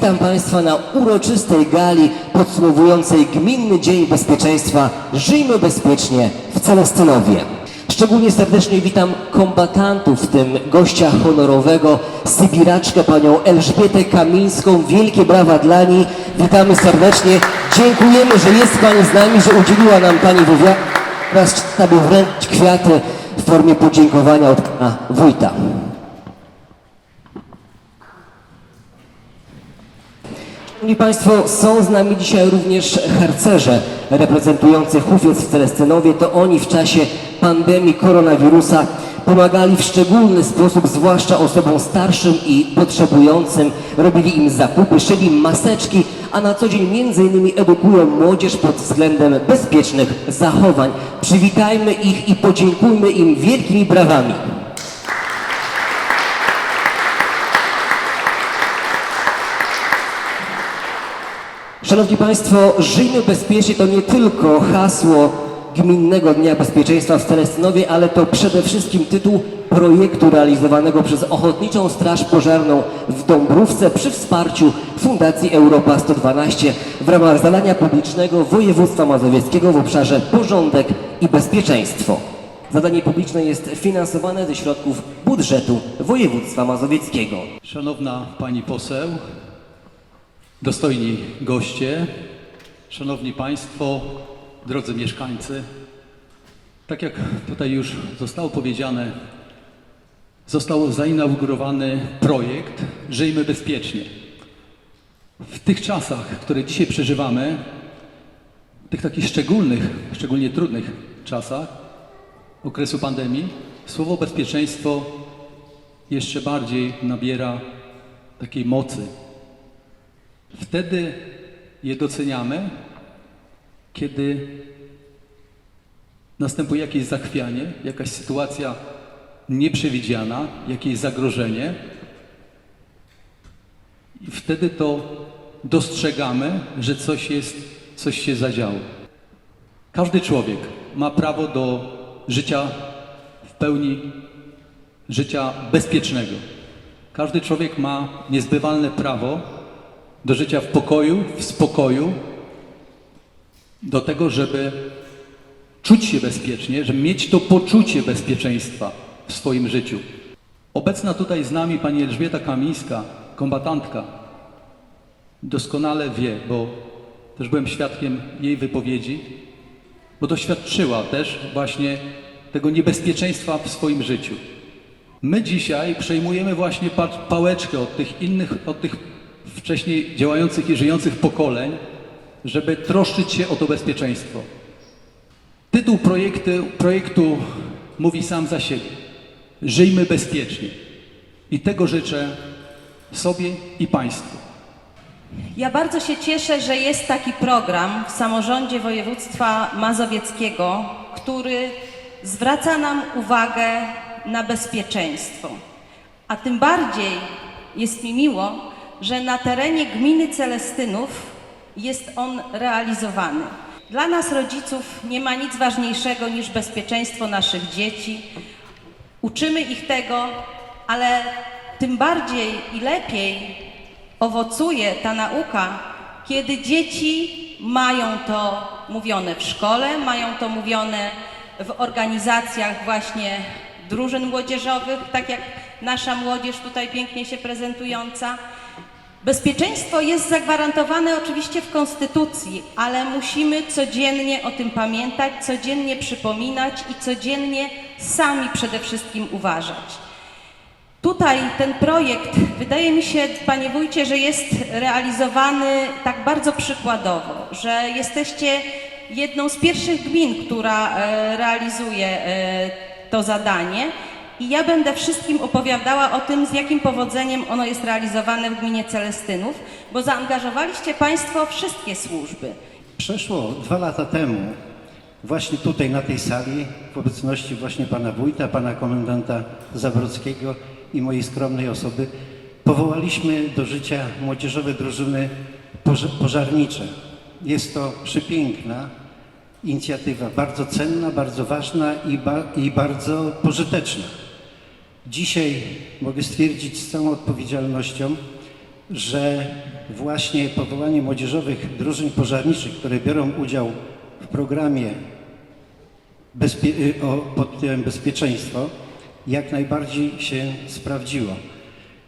Witam Państwa na uroczystej gali podsumowującej Gminny Dzień Bezpieczeństwa Żyjmy Bezpiecznie w Celestynowie. Szczególnie serdecznie witam kombatantów, w tym gościa honorowego, sybiraczkę panią Elżbietę Kamińską. Wielkie brawa dla niej. Witamy serdecznie. Dziękujemy, że jest Pani z nami, że udzieliła nam Pani wywiadu oraz aby wręczyć kwiaty w formie podziękowania od Pana Wójta. Szanowni Państwo, są z nami dzisiaj również harcerze reprezentujący Hufiec w Celestynowie. To oni w czasie pandemii koronawirusa pomagali w szczególny sposób, zwłaszcza osobom starszym i potrzebującym. Robili im zakupy, szyli im maseczki, a na co dzień innymi edukują młodzież pod względem bezpiecznych zachowań. Przywitajmy ich i podziękujmy im wielkimi brawami. Szanowni Państwo, Żyjmy Bezpiecznie to nie tylko hasło Gminnego Dnia Bezpieczeństwa w Celestynowie, ale to przede wszystkim tytuł projektu realizowanego przez Ochotniczą Straż Pożarną w Dąbrówce przy wsparciu Fundacji Europa 112 w ramach zadania publicznego województwa mazowieckiego w obszarze porządek i bezpieczeństwo. Zadanie publiczne jest finansowane ze środków budżetu województwa mazowieckiego. Szanowna Pani Poseł, dostojni goście, Szanowni Państwo, drodzy mieszkańcy, tak jak tutaj już zostało powiedziane, został zainaugurowany projekt Żyjmy Bezpiecznie. W tych czasach, które dzisiaj przeżywamy, tych takich szczególnych, szczególnie trudnych czasach okresu pandemii, słowo bezpieczeństwo jeszcze bardziej nabiera takiej mocy. Wtedy je doceniamy, kiedy następuje jakieś zachwianie, jakaś sytuacja nieprzewidziana, jakieś zagrożenie. I wtedy to dostrzegamy, że coś jest, coś się zadziało. Każdy człowiek ma prawo do życia w pełni życia bezpiecznego. Każdy człowiek ma niezbywalne prawo do życia w pokoju, w spokoju, do tego, żeby czuć się bezpiecznie, żeby mieć to poczucie bezpieczeństwa w swoim życiu. Obecna tutaj z nami pani Elżbieta Kamińska, kombatantka, doskonale wie, bo też byłem świadkiem jej wypowiedzi, bo doświadczyła też właśnie tego niebezpieczeństwa w swoim życiu. My dzisiaj przejmujemy właśnie pa- pałeczkę od tych innych, od tych wcześniej działających i żyjących pokoleń, żeby troszczyć się o to bezpieczeństwo. Tytuł projektu, projektu mówi sam za siebie. Żyjmy bezpiecznie. I tego życzę sobie i Państwu. Ja bardzo się cieszę, że jest taki program w samorządzie województwa mazowieckiego, który zwraca nam uwagę na bezpieczeństwo. A tym bardziej jest mi miło, że na terenie gminy Celestynów jest on realizowany. Dla nas rodziców nie ma nic ważniejszego niż bezpieczeństwo naszych dzieci. Uczymy ich tego, ale tym bardziej i lepiej owocuje ta nauka, kiedy dzieci mają to mówione w szkole, mają to mówione w organizacjach właśnie drużyn młodzieżowych, tak jak nasza młodzież tutaj pięknie się prezentująca. Bezpieczeństwo jest zagwarantowane oczywiście w Konstytucji, ale musimy codziennie o tym pamiętać, codziennie przypominać i codziennie sami przede wszystkim uważać. Tutaj ten projekt, wydaje mi się, panie wójcie, że jest realizowany tak bardzo przykładowo, że jesteście jedną z pierwszych gmin, która e, realizuje e, to zadanie. I ja będę wszystkim opowiadała o tym, z jakim powodzeniem ono jest realizowane w gminie Celestynów, bo zaangażowaliście Państwo wszystkie służby. Przeszło dwa lata temu, właśnie tutaj na tej sali, w obecności właśnie pana wójta, pana komendanta Zawrockiego i mojej skromnej osoby, powołaliśmy do życia młodzieżowe drużyny poż- pożarnicze. Jest to przepiękna inicjatywa, bardzo cenna, bardzo ważna i, ba- i bardzo pożyteczna. Dzisiaj mogę stwierdzić z całą odpowiedzialnością, że właśnie powołanie młodzieżowych drużyn pożarniczych, które biorą udział w programie bezpie- y, o, pod tytułem bezpieczeństwo, jak najbardziej się sprawdziło.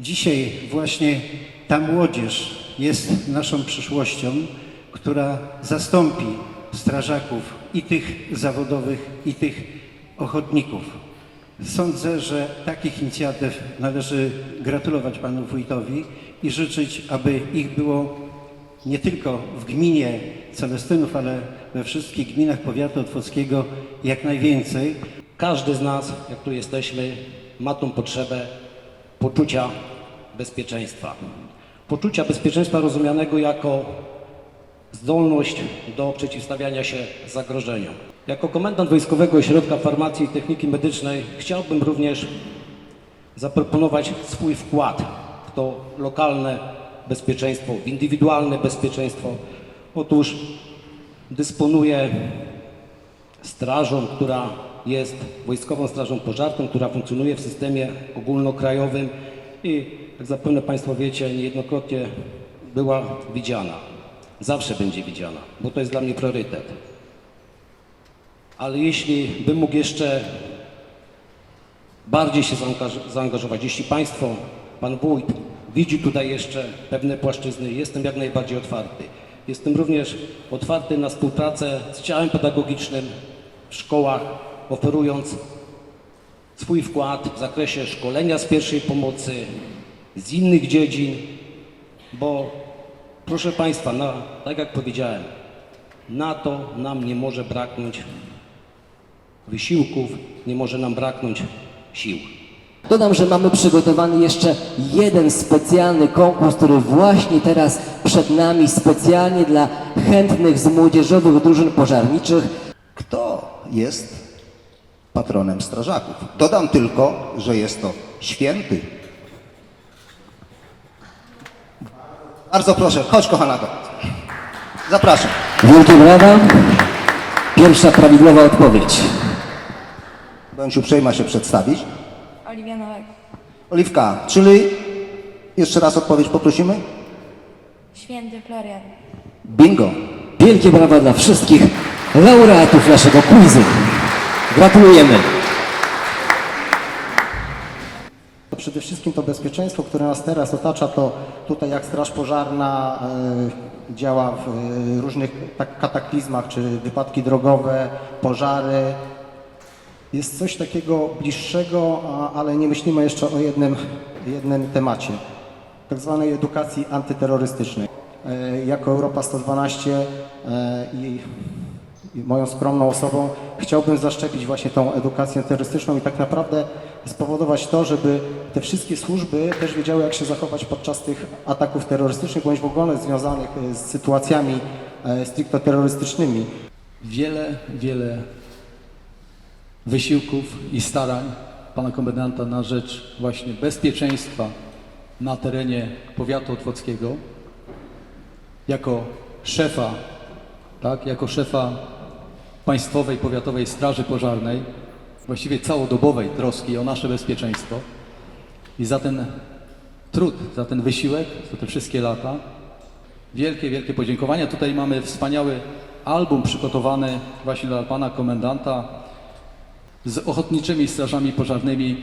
Dzisiaj właśnie ta młodzież jest naszą przyszłością, która zastąpi strażaków i tych zawodowych, i tych ochotników. Sądzę, że takich inicjatyw należy gratulować panu wójtowi i życzyć, aby ich było nie tylko w gminie Celestynów, ale we wszystkich gminach powiatu otwockiego jak najwięcej. Każdy z nas, jak tu jesteśmy, ma tą potrzebę poczucia bezpieczeństwa. Poczucia bezpieczeństwa rozumianego jako zdolność do przeciwstawiania się zagrożeniom. Jako komendant Wojskowego Ośrodka Farmacji i Techniki Medycznej chciałbym również zaproponować swój wkład w to lokalne bezpieczeństwo, w indywidualne bezpieczeństwo. Otóż dysponuję strażą, która jest Wojskową Strażą Pożarną, która funkcjonuje w systemie ogólnokrajowym i jak zapewne Państwo wiecie, niejednokrotnie była widziana. Zawsze będzie widziana, bo to jest dla mnie priorytet. Ale jeśli bym mógł jeszcze bardziej się zaangaż- zaangażować, jeśli Państwo, Pan Wójt widzi tutaj jeszcze pewne płaszczyzny, jestem jak najbardziej otwarty. Jestem również otwarty na współpracę z ciałem pedagogicznym w szkołach, oferując swój wkład w zakresie szkolenia z pierwszej pomocy, z innych dziedzin, bo proszę Państwa, na, tak jak powiedziałem, na to nam nie może braknąć wysiłków, nie może nam braknąć sił. Dodam, że mamy przygotowany jeszcze jeden specjalny konkurs, który właśnie teraz przed nami, specjalnie dla chętnych z młodzieżowych drużyn pożarniczych. Kto jest patronem strażaków? Dodam tylko, że jest to święty. Bardzo proszę, chodź kochana. Zapraszam. Wielkie brawa. Pierwsza prawidłowa odpowiedź. Bądź uprzejma się przedstawić. Oliwia Nowak. Oliwka, czyli jeszcze raz odpowiedź poprosimy? Święty Florian. Bingo. Wielkie brawa dla wszystkich laureatów naszego quizu. Gratulujemy. To przede wszystkim to bezpieczeństwo, które nas teraz otacza, to tutaj jak Straż Pożarna e, działa w e, różnych tak, kataklizmach, czy wypadki drogowe, pożary. Jest coś takiego bliższego, ale nie myślimy jeszcze o jednym, jednym temacie, tak zwanej edukacji antyterrorystycznej. E, jako Europa 112 e, i i moją skromną osobą chciałbym zaszczepić właśnie tą edukację terrorystyczną i tak naprawdę spowodować to, żeby te wszystkie służby też wiedziały, jak się zachować podczas tych ataków terrorystycznych bądź w ogóle związanych e, z sytuacjami stricte terrorystycznymi. Wiele, wiele wysiłków i starań pana komendanta na rzecz właśnie bezpieczeństwa na terenie powiatu otwockiego. Jako szefa, tak, jako szefa Państwowej Powiatowej Straży Pożarnej, właściwie całodobowej troski o nasze bezpieczeństwo i za ten trud, za ten wysiłek, za te wszystkie lata Wielkie, wielkie podziękowania. Tutaj mamy wspaniały album przygotowany właśnie dla pana komendanta z ochotniczymi strażami pożarnymi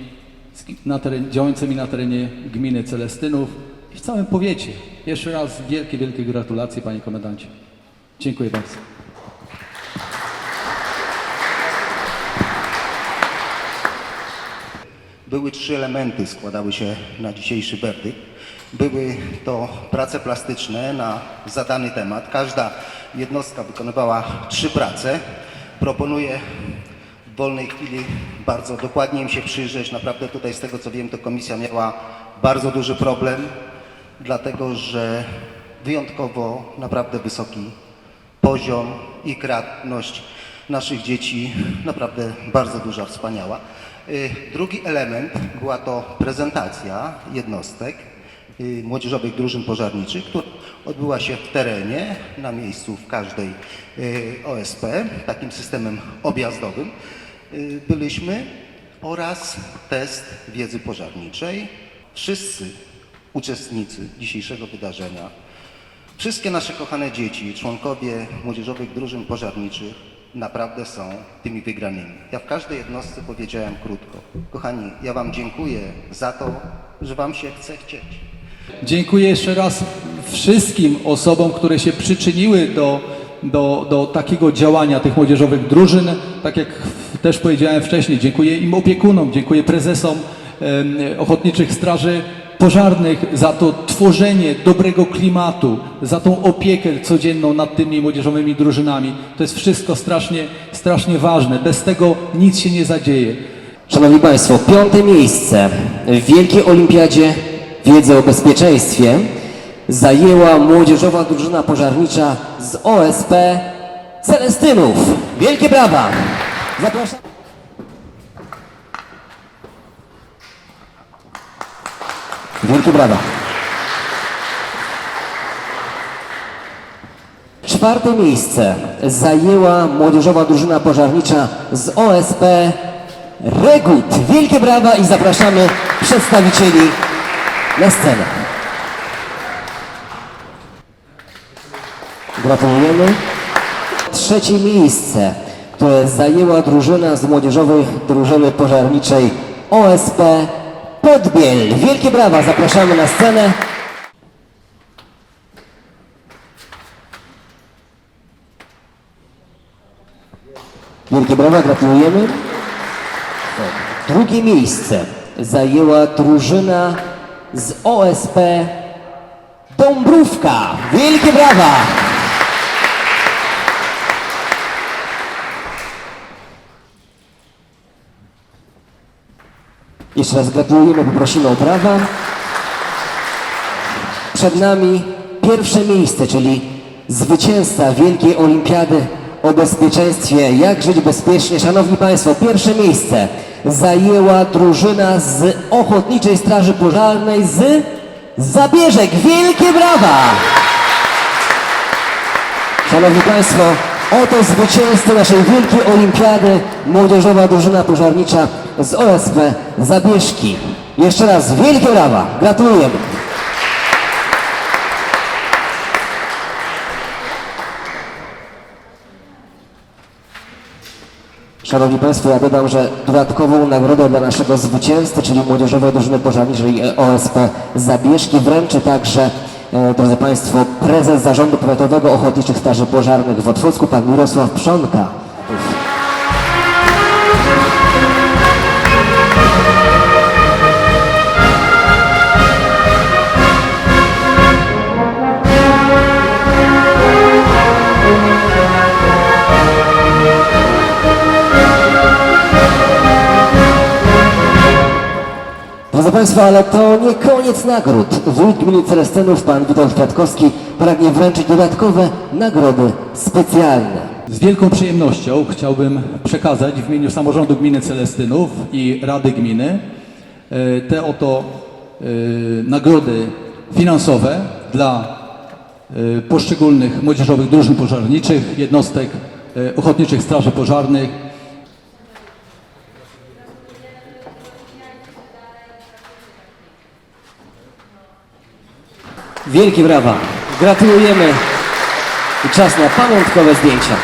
na teren, działającymi na terenie gminy Celestynów i w całym powiecie. Jeszcze raz wielkie, wielkie gratulacje panie komendancie. Dziękuję bardzo. Były trzy elementy, składały się na dzisiejszy werdykt. Były to prace plastyczne na zadany temat. Każda jednostka wykonywała trzy prace. Proponuję wolnej chwili bardzo dokładnie im się przyjrzeć. Naprawdę tutaj z tego co wiem, to komisja miała bardzo duży problem, dlatego że wyjątkowo naprawdę wysoki poziom i kreatywność naszych dzieci naprawdę bardzo duża, wspaniała. Y, Drugi element była to prezentacja jednostek y, młodzieżowych drużyn pożarniczych, która odbyła się w terenie, na miejscu w każdej y, OSP, takim systemem objazdowym byliśmy oraz test wiedzy pożarniczej. Wszyscy uczestnicy dzisiejszego wydarzenia, wszystkie nasze kochane dzieci, członkowie młodzieżowych drużyn pożarniczych naprawdę są tymi wygranymi. Ja w każdej jednostce powiedziałem krótko. Kochani, ja Wam dziękuję za to, że Wam się chce chcieć. Dziękuję jeszcze raz wszystkim osobom, które się przyczyniły do, do, do takiego działania tych młodzieżowych drużyn. Tak jak też powiedziałem wcześniej, dziękuję im opiekunom, dziękuję prezesom Ochotniczych Straży Pożarnych za to tworzenie dobrego klimatu, za tą opiekę codzienną nad tymi młodzieżowymi drużynami. To jest wszystko strasznie, strasznie ważne. Bez tego nic się nie zadzieje. Szanowni Państwo, piąte miejsce w Wielkiej Olimpiadzie Wiedzy o Bezpieczeństwie zajęła młodzieżowa drużyna pożarnicza z OSP Celestynów. Wielkie brawa! Zapraszam. Wielkie brawa. Czwarte miejsce zajęła młodzieżowa drużyna pożarnicza z OSP Regut. Wielkie brawa i zapraszamy przedstawicieli na scenę. Gratulujemy. Trzecie miejsce, które zajęła drużyna z młodzieżowej drużyny pożarniczej OSP Podbiel. Wielkie brawa, zapraszamy na scenę. Wielkie brawa, gratulujemy. Drugie miejsce zajęła drużyna z OSP Dąbrówka. Wielkie brawa! Jeszcze raz gratulujemy, poprosimy o brawa. Przed nami pierwsze miejsce, czyli zwycięzca Wielkiej Olimpiady o bezpieczeństwie. Jak żyć bezpiecznie? Szanowni Państwo, pierwsze miejsce zajęła drużyna z Ochotniczej Straży Pożarnej z Zabieżek. Wielkie brawa! Szanowni Państwo, oto zwycięzcy naszej Wielkiej Olimpiady, młodzieżowa drużyna pożarnicza z OSP Zabieżki. Jeszcze raz wielkie brawa, gratulujemy. Szanowni Państwo, ja dodam, że dodatkową nagrodę dla naszego zwycięzcy, czyli Młodzieżowej Drużyny Pożarniczej OSP Zabieżki wręczy także, e, drodzy Państwo, prezes Zarządu Powiatowego Ochotniczych Straży Pożarnych w Otwocku, pan Mirosław Przonka. Państwo, ale to nie koniec nagród. Wójt gminy Celestynów, pan Witold Kwiatkowski, pragnie wręczyć dodatkowe nagrody specjalne. Z wielką przyjemnością chciałbym przekazać w imieniu samorządu gminy Celestynów i Rady Gminy e, te oto e, nagrody finansowe dla e, poszczególnych młodzieżowych drużyn pożarniczych, jednostek ochotniczych straży pożarnych. Wielkie brawa. Gratulujemy. I czas na pamiątkowe zdjęcia.